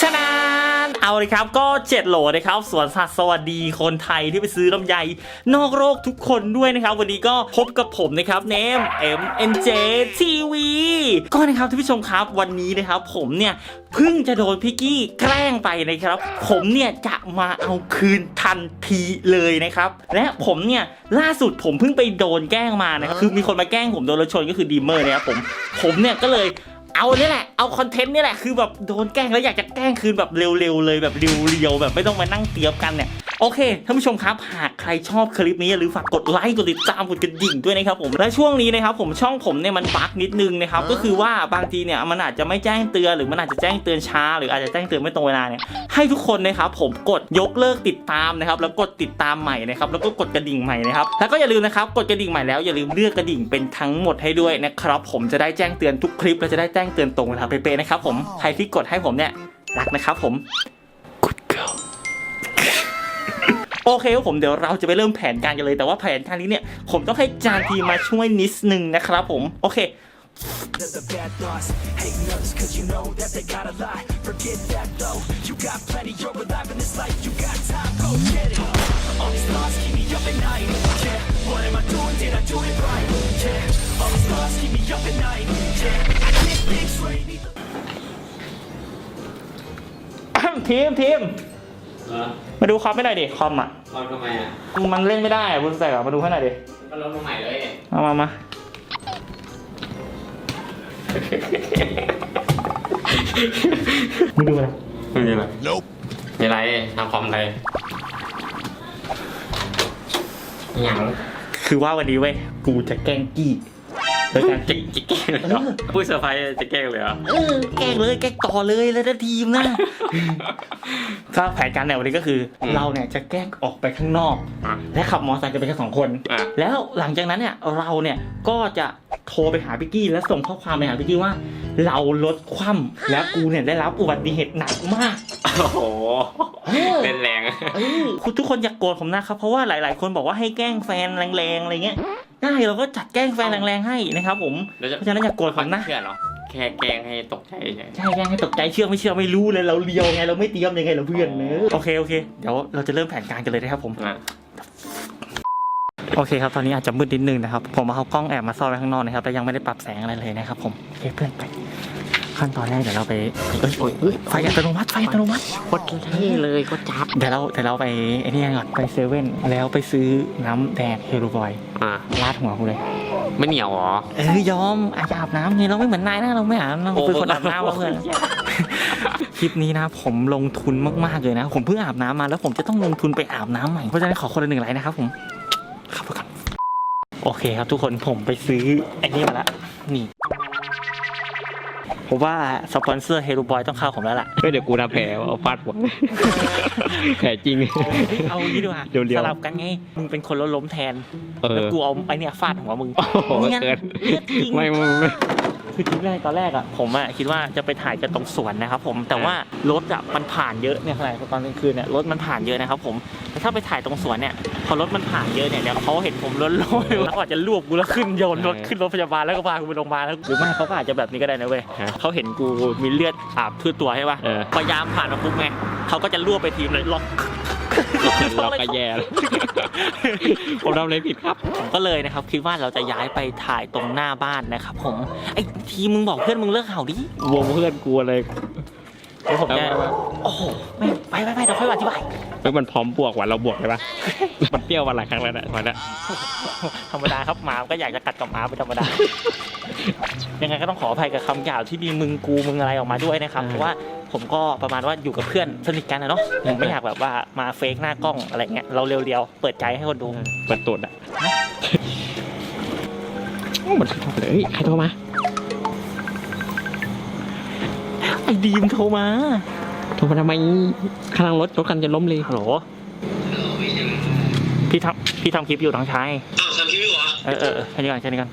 ชนะเอาเลยครับก็เจ็ดโหลนะครับสวนสัตว์สวัสดีคนไทยที่ไปซื้อลำไยนอกโลกทุกคนด้วยนะครับ วันนี้ก็พบกับผมนะครับเนม MNJ TV ก็นะครับท่านผู้ชมครับวันนี้นะครับผมเนี่ยเพิ่งจะโดนพี่กี้แกล้งไปนะครับ ผมเนี่ยจะมาเอาคืนทันทีเลยนะครับ และผมเนี่ยล่าสุดผมเพิ่งไปโดนแกล้งมานะครับคือมีคนมาแกล้งผมโดนรถชนก็คือดีเมอร์นะครับผมผมเนี่ยก็เลย เอาเนี่ยแหละ เอาคอนเทนต์เนี่ยแหละ คือแบบโดนแกล้งแล้วอยากจะแกล้งคืนแบบเร็วๆเลยแบบเรียวๆแบบไม่ต้องมานั่งเตรียมกันเนี่ย โอเคท่านผู้ชมครับ หากใครชอบคลิปนี้อย่าลืมฝากกดไลค์กดติดตามกดกระดิ่งด้วยนะครับผมและช่วงนี้นะครับผมช่องผมเนี่ยมันบั๊กนิดนึงนะครับก็คือว่าบางทีเนี่ยมันอาจจะไม่แจ้งเตือนหรือมันอาจจะแจ้งเตือนช้า หรืออาจจะแจ้งเตือนไม่ตรงเวลาเนี่ยให้ทุกคนนะครับผมกดยกเลิกติดตามนะครับแล้วกดติดตามใหม่นะครับแล้วก็กดกระดิ่งใหม่นะครับแล้วก็อย่าลืมนะครับกดกระดิ่งใหม่แล้วอย่าลืมเลือกกระดิ่งเป็นทั้งหมดให้ด้วยนะครับผมจะได้แจ้งเตือนทุกคลิปและจะได้แจ้งเตือนตรงเวลาเป๊ะๆนะครับผมใครที่กดให้ผมเนี่ยรักนะครับผม Good girl โอเคครับผมเดี๋ยวเราจะไปเริ่มแผนการกันเลยแต่ว่าแผนการนี้เนี่ยผมต้องให้จานทีมาช่วยนิดนึงนะครับผมโอเค the bad thoughts Hating others cause you know that they got a lot Forget that though You got plenty, you're alive in this life You got time, go get it All these thoughts keep me up at night Yeah, what am I doing, did I do it right? Yeah, all these thoughts keep me up at night Yeah, I can't think straight neither ทีมทีม เหรอมาดูคอมไม่หน่อยดิคอมอะลองทำไมอะมันเล่นไม่ได้อะบุญแสกอะมาดูให้หน่อยดิก็ลองตรงไหนเลยมามามา มึงดูอะไรไม่มีอะไรมีอะไรทำคอมอะไรหยังคือว่าวันนี้เว้ยกูจะแกล้งกี้ โดยการจะที่จะแกล้งเลยเหรอผู้เซอร์ไพรส์จะแกล้งเลยเหรอเออแกล้งเลยแกล้งต่อเลยแล้วนะทีมนะ ก็แผนการในวันนี้ก็คือเราเนี่ยจะแกล้งออกไปข้างนอก อะ และขับมอเตอร์ไซค์กันไปแค่สองคน อะ แล้วหลังจากนั้นเนี่ยเราเนี่ยก็จะโทรไปหาพี่กี้และส่งข้อความไปหาพี่กี้ว่า เราลดคว่ำและกูเนี่ยได้รับอุบัติเหตุหนักมาก โอ้โหเออเล่นแรงเออคุณทุกคนอย่ากโกรธผมนะครับ เพราะว่าหลาย ๆ คนบอกว่าให้แกล้งแฟนแรง ๆ อะไรเงี้ย ได้เราก็จัดแกล้งแฟนแรงๆให้นะครับผมแล้วจะเพราะฉะนั้นอย่ากโกรธผมนะเชื่อเหรอแค่แกล้งให้ตกใจเฉยใช่แกล้งให้ตกใจเชื่อไม่เชื่อไม่รู้เลยเราเลียวไงเราไม่เตรียมยังไงเราเพื่อนเนอะโอเคโอเคเดี๋ยวเราจะเริ่มแผนการกันเลยนะครับผมอะโอเคครับตอนนี้อาจจะมืดนิดนึงนะครับผมเอากล้องแอบมาซ่อนไว้ข้างนอกนะครับแต่ยังไม่ได้ปรับแสงอะไรเลยนะครับผมโอเคเพื่อนไป ขั้นตอนแรกเดี๋ยวเราไปเอ้ยโอ้ยเอ้ยไฟอัตโนมัติไฟอัตโนมัติโคตรเท่เลยโคตรจับเดี๋ยวเราเดี๋ยวเราไปไอ้นี่กันก่อนไปเซเว่นแล้วไปซื้อน้ำแดงเฮโรบอยอะราดหัวกูเลย ไม่เหนียวเหรอ เอ้ยยอมอาจจะอาบน้ำไงเราไม่เหมือนนายนะเราไม่อาบน้ำเราเป็นคนอาบน้ำว่ะเพื่อนคลิปนี้นะผมลงทุนมากๆเลยนะ ผมเพิ่งอาบน้ำมาแล้วผมจะต้องลงทุนไปอาบน้ำใหม่เพราะฉะนั้นขอคนละหนึ่งไลค์นะครับผมขับรถกันโอเคครับทุกคนผมไปซื้อไอ้นี่มาละนี่ ผมว่าสปอนเซอร์เฮโรบอยต้องเข้าผมแล้วล่ะเฮ้ยเดี๋ยวกูทำแผลเอาฟาดหัว แผลจริง เอางี้ดีกว่าเดี๋ยวๆ สลับกันไง มึงเป็นคนรถล้มแทนเอแล้วอ กูเอาไอ้เนี่ยฟาดหัวมึงโอ้โหไม่งั้นเกินเลือดจริงไม่ไม่ไม่ คือทีแรกตอนแรกอะผมอะคิดว่าจะไปถ่ายกันตรงสวนนะครับผมแต่ว่ารถอะมันผ่านเยอะเนี่ยขนาดตอนกลางคืนเนี่ยรถมันผ่านเยอะนะครับผมแต่ถ้าไปถ่ายตรงสวนเนี่ยพอรถมันผ่านเยอะเนี่ยเดี๋ยวเขาเห็นผมล้นลอยแล้วอาจจะรวบกูแล้วขึ้นโยนรถขึ้นรถพยาบาลแล้วก็พากูไปโรงพยาบาลแล้วหรือไม่เขาก็อาจจะแบบนี้ก็ได้นะเว้ยฮะเขาเห็นกูมีเลือดอาบทั่วตัวใช่ป่ะเออพยายามผ่านมาปุ๊บไงเขาก็จะรวบไปทีมเลยล็อก เราก็แย่แล้วผมทำอะไรผิดครับ ผมก็เลยนะครับ คิดว่าเราจะย้ายไปถ่ายตรงหน้าบ้านนะครับ ผมไอ้ทีมึงบอกเพื่อนมึงเลิกเห่าดิวงเพื่อนกูเลยเดี๋ยวผมจะเอาไปโอ้โหไม่ไปไปไปเดี๋ยวค่อยอธิบายเฮ้ยมันพร้อมบวกว่ะเราบวกเลยปะมันเปรี้ยววันหลายครั้งแล้วนะวันนี้ธรรมดาครับหมาก็อยากจะกัดกับหมาเป็นธรรมดา ยังไงก็ต้องขออภัยกับคำหยาบที่มีมึงกูมึงอะไรออกมาด้วยนะครับ เพราะว่าผมก็ประมาณว่าอยู่กับเพื่อนสนิทกันนะเนาะผมไม่อยากแบบว่ามาเฟกหน้ากล้องอะไรเงี้ยเราเรียวๆ เปิดใจให้คนดูเปิดตูดอะโอ้มันโทรมาเลยเฮ้ยใครโทรมาไอ้ดีมโทรมาโทรมาทำไมข้างรถรถกันจะล้มเลยฮัลโหลพี่ทำพี่ทำคลิปอยู่น้องชายอ้าวทำคลิปอยู่เหรอเออเออเออแค่นี้ก่อนแค่นี้ก่อน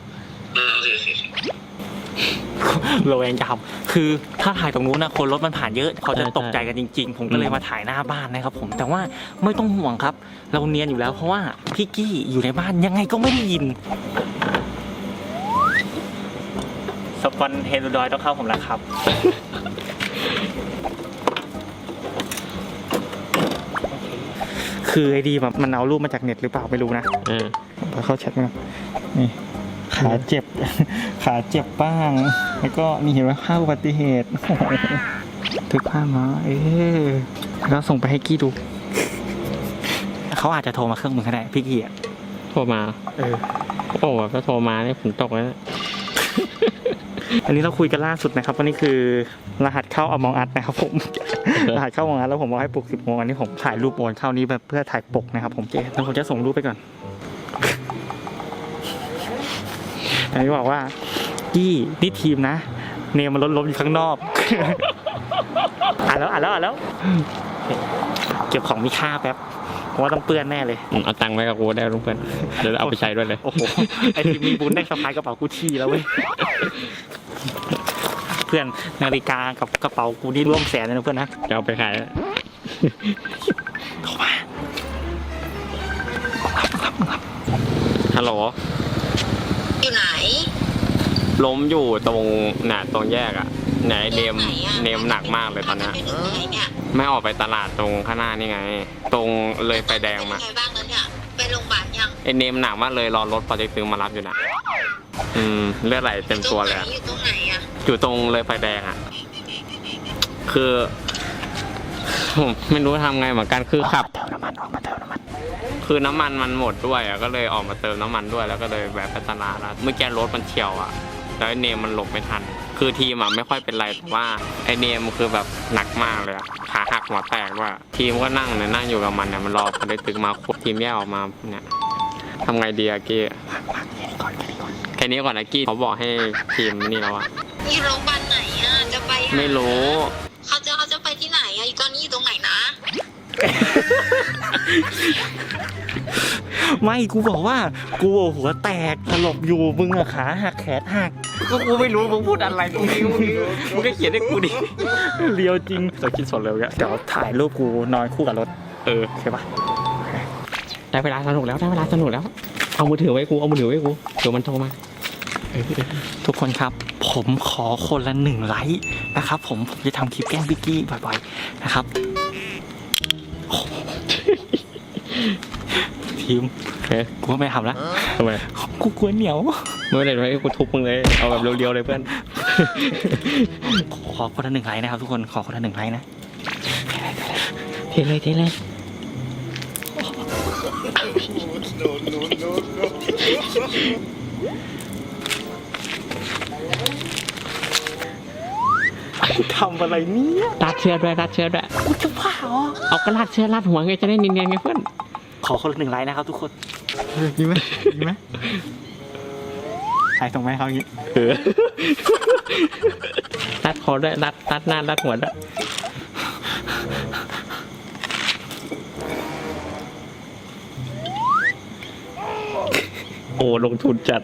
ระแวงจับคือถ้าถ่ายตรงนู้นนะคนรถมันผ่านเยอะเขาจะตกใจกันจริง ๆ ผมก็เลยมาถ่ายหน้าบ้านนะครับผมแต่ว่าไม่ต้องห่วงครับ เราเนียนอยู่แล้วเพราะว่าพี่กี้อยู่ในบ้านยังไงก็ไม่ได้ยินสปอนเฮนดอยต้องเข้าผมแล้วครับ คือไอดีมันเอารูปมาจากเน็ตหรือเปล่าไม่รู้นะเออเข้าแชทมั้ยนี่ ขาเจ็บ ขาเจ็บบ้าง แล้วก็นี่เห็นไหมภาพอุบัติเหตุทึกภาพมา เออแล้วส่งไปให้กี้ดู เขาอาจจะโทรมาเครื่องมึงก็ได้พี่กี้อะโทรมา เออ โอ้ก็โทรมาเนี่ยฝนตกแล้วนะอันนี้เราคุยกันล่าสุดนะครับวันนี้คือรหัสเข้าอมองอัดนะครับผม รหัสเข้าอมองอัดแล้วผมบอกให้ปลุกสิบโมงอันนี้ผมถ่ายรูปโอนเข้านี้แบบเพื่อถ่ายปกนะครับผมเจ๊แล้วผมจะส่งรูปไปก่อน อันนี้บอกว่ากี้นี่ทีมนะ เนมมันลดลบอยู่ข้างนอก อ่านแล้วอ่านแล้วอ่านแล้ว เก็บของมีค่าแป๊บเพราะว่าต้องเปื้อนแน่เลยอืมเอาตังค์ไว้กับกูได้ลุงเพื่อนเดี๋ยวเอาไปใช้ด้วยเลย โอ้โห ไอทีมมีบุญได้สะพายกระเป๋ากูชี่แล้วเว้ย เพื่อนนาฬิกากับกระเป๋ากูนี่ร่วมแสนเลยนะเพื่อนนะ จะเอาไปขายโทรมาฮัลโหลอยู่ไหน ล้มอยู่ตรงน่ะตรงแยกอะไหนเนมไหนอะเนมหนักมากเลยตอนเนี้ยไปถึงไหนเนี่ยไม่ออกไปตลาดตรงข้างหน้านี่ไง ตรงเลยไฟแดงเป็นมาไงบ้างแล้วเนี่ยไปโรงพยาบาลยังไอเนมหนักมากเลยรอรถปอเต็กตึงมารับอยู่นะอืมเลือดไหลเต็มตัวเลยอะอยู่ตรงไหนอะอยู่ตรงเลยไฟแดงอะคือผมไม่รู้ทำไงเหมือนกันคือขับเติมน้ำมันออกมาเติมน้ำมันคือน้ำมันมันหมดด้วยอะก็เลยออกมาเติมน้ำมันด้วยแล้วก็เลยแวะไปตลาดแล้วเมื่อกี้รถมันเฉียวอะ แล้วไอเนมมันหลบไม่ทัน คือทีมอะไม่ค่อยเป็นไรแต่ว่าไอเนมคือแบบหนักมากเลยอะขาหักหัวแตกด้วยทีมก็นั่งเนี่ยนั่งอยู่กับมันเนี่ยมันรอพอได้ตึกมาคุทีมแยกออกมาเนี่ยทำไงดีอะกี้พักแค่นี้ก่อนแค่นี้ก่อนแค่นี้ก่อนนะกี้เขาบอกให้ทีมนี่แล้วอะอยู่โรงพยาบาลไหนอะจะไปหาไม่รู้เขาจะเขาจะไปที่ไหนอะตอนนี้อยู่ตรงไหนนะ ไม่กูบอกว่ากูหัวแตกสลบอยู่มึงอะขาหักแขนหัก ก็กูไม่รู้มึงพูดอะไรกูไม่รู้มึงก็เขียนให้กูดิเลียวจริงเราคิดสดเร็วแกเดี๋ยวถ่ายรูปกูนอนคู่กับรถ เออโอเคปะได้เวลาสนุกแล้วได้เวลาสนุกแล้ว เอามือถือไว้กูเอามือถือไว้กูเดี๋ยวมันโทรมาเออเออทุกคนครับ ผมขอคนละหนึ่งไลค์นะครับ ผมผมจะทำคลิปแกล้งบิกกี้บ่อยๆนะครับโอ้โหทีมเฮ้ยกูว่าไม่ทำแล้วทำไมกูกลัวเหนียว เมื่อไหร่ให้กูทุบมึงเลย เอาแบบเรียวๆเลยเพื่อน ขอคนละหนึ่งไลค์นะครับทุกคน ขอคนละหนึ่งไลค์นะเทเลยเทเลยทำอะไรเนี่ยรัดเชือกด้วยรัดเชือกด้วยกูจะผ่าเหรอเอากระลาดเชือกรัดหัวไงจะได้เนียนๆไงเพื่อน ขอคนละหนึ่งไลค์นะครับทุกคนดีไหมดีไหม ใครส่งไหมาให้เขาอย่างนี้เออรัดคอด้วยรัดรัดหน้ารัดหัวด้วยโอ้ลงทุนจัด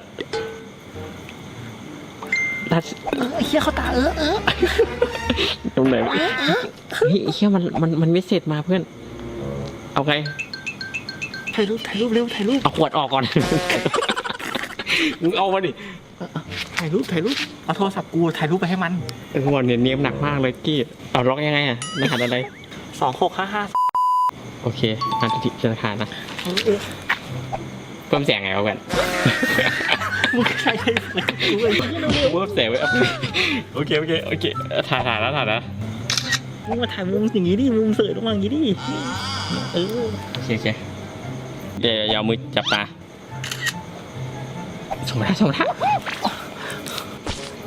รัดเฮียเขาตาเออเออตรงไหนวะเฮ้ยเฮียมันมันมันไม่เสร็จมาเพื่อน เอาไงถ่ายรูปถ่ายรูปเร็วถ่ายรูปเอาขวดออกก่อน มึงเอามาดิถ่ายรูปถ่ายรูปเอาโทรศัพท์กูถ่ายรูปไปให้มันไอ้ขวดเนี่ยเนียมหนักมากเลยกี้เอาล็อกยังไงอะรหัสอะไรสองหกห้าห้าโอเคอ่านที่ธนาคารนะเพิ่มเสียงไงวะเพื่อนมึงใช้ให้กูเลยเพิ่มเสียงไว้เอาโอเคโอเคโอเคถ่ายถ่ายแล้วถ่ายแล้วมึงมาถ่ายมุมอย่างงี้ดิมุมเสยลงมาอย่างงี้ดิเออโอเคโอเคเดี๋ยวอย่าเอามือจับตา ส่งมาแล้วส่งมาแล้ว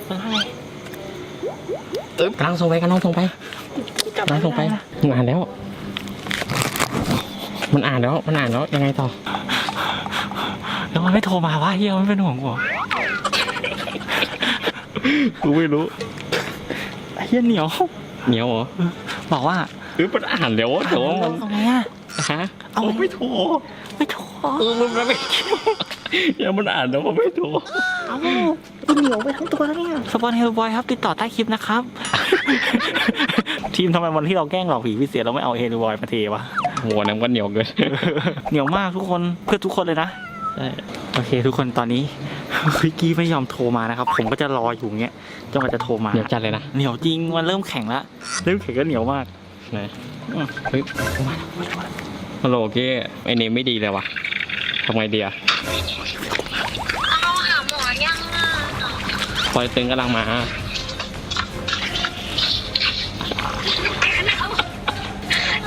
มันอะไรเออกำลังส่งไปกำลังส่งไปจับกำลังส่งไปมันอ่านแล้ว มันอ่านแล้ว มันอ่านแล้ว ยังไงต่อ แล้วมันไม่โทรมาวะเฮียมันเป็นห่วงกูเหรอกูไม่รู้ไอ้เฮียเหนียว เหนียวเหรอ บอกว่าเออมันอ่านแล้วแต่ว่ามันเอาไงอะฮะ เอาไม่โทร ไม่โทรเออมันไม่โทร ยังมันอ่านแล้วมันไม่โทรเอากูเหนียวไปทั้งตัวแล้วเนี่ย สปอนเฮลบอยครับ ติดต่อใต้คลิปนะครับ ทีมทำไมวันที่เราแกล้งหลอกผีพิเศษเราไม่เอาเฮลบอยมาเทวะ หัวน้ำก็เหนียวเกินเหนียวมากทุกคนเพื่อทุกคนเลยนะ ใช่โอเค ทุกคนตอนนี้ วิกกี้ไม่ยอมโทรมานะครับ ผมก็จะรออยู่เงี้ยจนกว่าจะโทรมา เหนียวจัดเลยนะเหนียวจริงมันเริ่มแข็งแล้วเริ่มแข็งก็เหนียวมากไหนอืมเฮ้ยฮัลโหลเก้ไอเนมไม่ดีเลยวะ ทำไงดีอะเอาหาหมอยังอะพอยตึงกำลังมา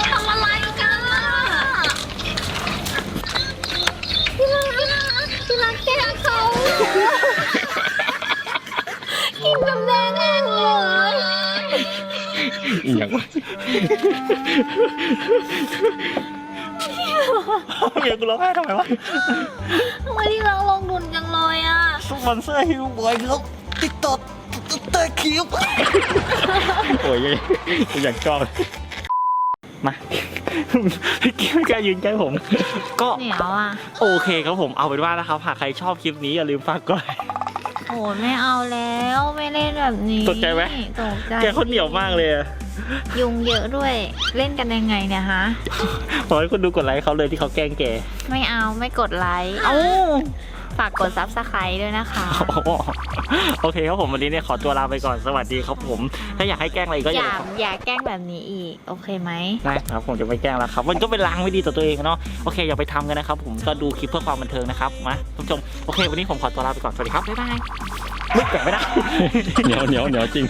ทำอะไรกันอะพี่รักพี่รักแกล้งเขากินน้ำแดงเองเลยอีหยังวะ เมียกูร้องไห้ทำไมวะทำไมที่รักลงดุนจังเลยอะสปอนเซอร์ฮิวบอยครับติ๊กต็อตอร์คิวโอ้ยอยากชอบ มาพี่กิ๊ไม่กล้ยืนใกล้ผม ก็เหนียวอะ โอเคครับผมเอาเป็นว่านะครับหากใครชอบคลิปนี้อย่าลืมฝากกดโอ้ยไม่เอาแล้วไม่เล่นแบบนี้ ตกใจไหมตกใจแกคนเหนียวมากเลยอะ ยุงเยอะด้วย เล่นกันยังไงเนี่ยฮะขอให้คนดูกดไลค์เขาเลยที่เขาแกล้งแกไม่เอาไม่กดไลค์เอ้าฝากกดซับสไครต์ด้วยนะคะ โอเคครับผมวันนี้เนี่ยขอตัวลาไปก่อนสวัสดีครับผม ถ้าอยากให้แกล้งอะไรก็ออย่าย่าลืมอย่าแกล้งแบบนี้อีก โอเคไหม ได้ครับผมจะไม่แกล้งแล้วครับ มันก็เป็นล้างไม่ดีต่อตัวเองเนาะโอเคอย่าไปทำกันนะครับผมก็ดูคลิปเพื่อความบันเทิงนะครับมาท่านผู้ชมโอเค วันนี้ผมขอตัวลาไปก่อนสวัสดีครับบ๊ายบายไม่แกะไม่ได้ เหนียวเหนียวเหนียวจริง